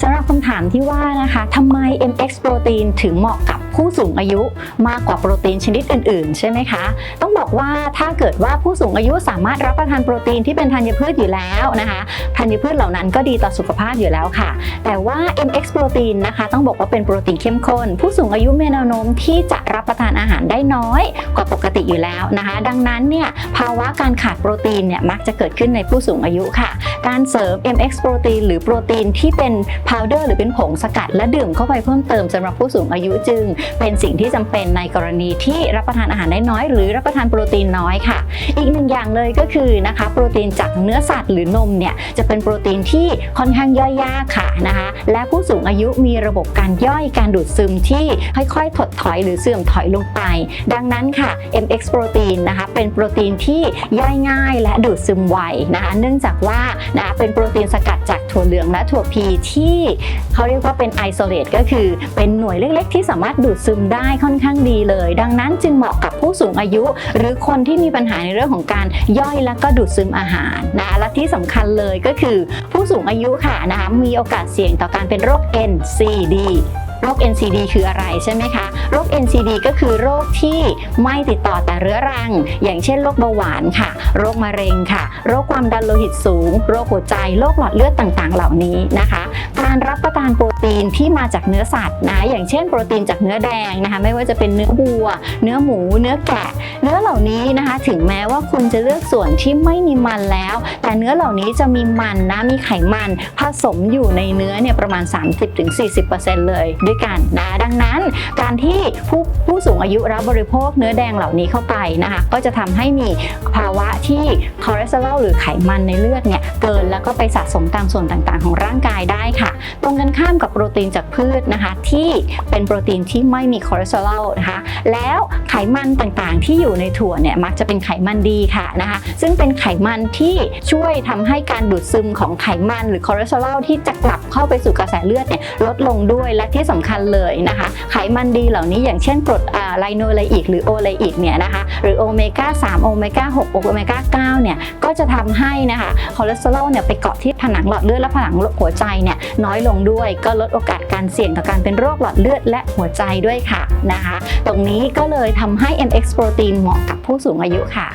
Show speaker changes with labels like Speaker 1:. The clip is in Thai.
Speaker 1: สำหรับคำถามที่ว่านะคะทำไม MX โปรตีนถึงเหมาะกับ ผู้สูงอายุมากกว่าโปรตีนชนิดอื่นๆ ใช่ไหมคะ ต้องบอกว่าถ้าเกิดว่าผู้สูงอายุสามารถรับประทานโปรตีนที่เป็นธัญพืชอยู่แล้วนะคะธัญพืชเหล่านั้นก็ดีต่อสุขภาพอยู่แล้วค่ะ แต่ว่า MX โปรตีนนะคะ ต้องบอกว่าเป็นโปรตีนเข้มข้น ผู้สูงอายุมีแนวโน้มที่จะรับประทานอาหารได้น้อยกว่าปกติอยู่แล้วนะคะ ดังนั้นเนี่ยภาวะการขาดโปรตีนเนี่ยมักจะเกิดขึ้นในผู้สูงอายุค่ะ การเสริม MX โปรตีนหรือโปรตีนที่เป็นพาวเดอร์หรือเป็นผงสกัดและดื่มเข้าไปเพิ่มเติมสำหรับผู้สูงอายุจึงเป็นสิ่งที่จำเป็นในกรณีที่รับประทานอาหารได้น้อยหรือรับประทานโปรตีนน้อยค่ะ อีกหนึ่งอย่างเลยก็คือนะคะโปรตีนจากเนื้อสัตว์หรือนมเนี่ยจะเป็นโปรตีนที่ค่อนข้างย่อยยากค่ะนะคะและผู้สูงอายุมีระบบการย่อยการดูดซึมที่ค่อยๆ ถดถอยหรือเสื่อมถอยลงไป ดังนั้นค่ะ MX โปรตีนนะคะเป็นโปรตีนที่ย่อยง่ายและดูดซึมไวนะคะ เนื่องจากว่านะคะเป็นโปรตีนสกัดจากถั่วเหลืองและถั่วพีที่เขาเรียกว่าเป็นไอโซเลตก็คือเป็นหน่วยเล็กๆ ที่สามารถดูดดซึมได้ค่อนข้างดีเลย ดังนั้นจึงเหมาะกับผู้สูงอายุ หรือคนที่มีปัญหาในเรื่องของการย่อยและก็ดูดซึมอาหารนะและที่สำคัญเลยก็คือ ผู้สูงอายุค่ะนะคะมีโอกาสเสี่ยงต่อการเป็นโรค NCD โรค NCD คืออะไรใช่ไหมคะ โรค NCD ก็คือโรคที่ไม่ติดต่อแต่เรื้อรัง อย่างเช่นโรคเบาหวานค่ะ โรคมะเร็งค่ะ โรคความดันโลหิตสูง โรคหัวใจ โรคหลอดเลือดต่างๆ เหล่านี้นะคะ การรับประทานโปรตีนที่มาจากเนื้อสัตว์นะ อย่างเช่นโปรตีนจากเนื้อแดงนะคะ ไม่ว่าจะเป็นเนื้อวัว เนื้อหมู เนื้อแกะ เนื้อเหล่านี้นะคะ ถึงแม้ว่าคุณจะเลือกส่วนที่ไม่มีมันแล้ว แต่เนื้อเหล่านี้จะมีมันนะ มีไขมันผสมอยู่ในเนื้อเนี่ยประมาณ 30-40%เลยด้วยกันนะดังนั้นการที่ผู้ผู้สูงอายุรับบริโภคเนื้อแดงเหล่านี้เข้าไปนะคะก็จะทำให้มีภาวะที่คอเลสเตอรอลหรือไขมันในเลือดเนี่ยเกินแล้วก็ไปสะสมตามส่วนต่างๆ ของร่างกายได้ค่ะ ตรงกันข้ามกับโปรตีนจากพืชนะคะที่เป็นโปรตีนที่ไม่มีคอเลสเตอรอลนะคะแล้วไขมันต่างๆ ที่อยู่ในถั่วเนี่ยมักจะเป็นไขมันดีค่ะนะคะซึ่งเป็นไขมันที่ช่วยทำให้การดูดซึมของไขมันหรือคอเลสเตอรอลที่จะกลับเข้าไปสู่กระแสเลือดเนี่ยลดลงด้วยและที่สำคัญเลยนะคะ ไขมันดีเหล่านี้อย่างเช่นกรดไลโนไลอิกหรือโอไลอิกเนี่ยนะคะ หรือโอเมก้า3โอเมก้า6โอเมก้า9เนี่ย ก็จะทำให้นะคะคอเลสเตอรอลเนี่ยไปเกาะที่ผนังหลอดเลือดและผนังหัวใจเนี่ยน้อยลงด้วย ก็ลดโอกาสการเสี่ยงต่อการเป็นโรคหลอดเลือดและหัวใจด้วยค่ะนะคะ ตรงนี้ก็เลยทำให้ MX โปรตีนเหมาะกับผู้สูงอายุค่ะ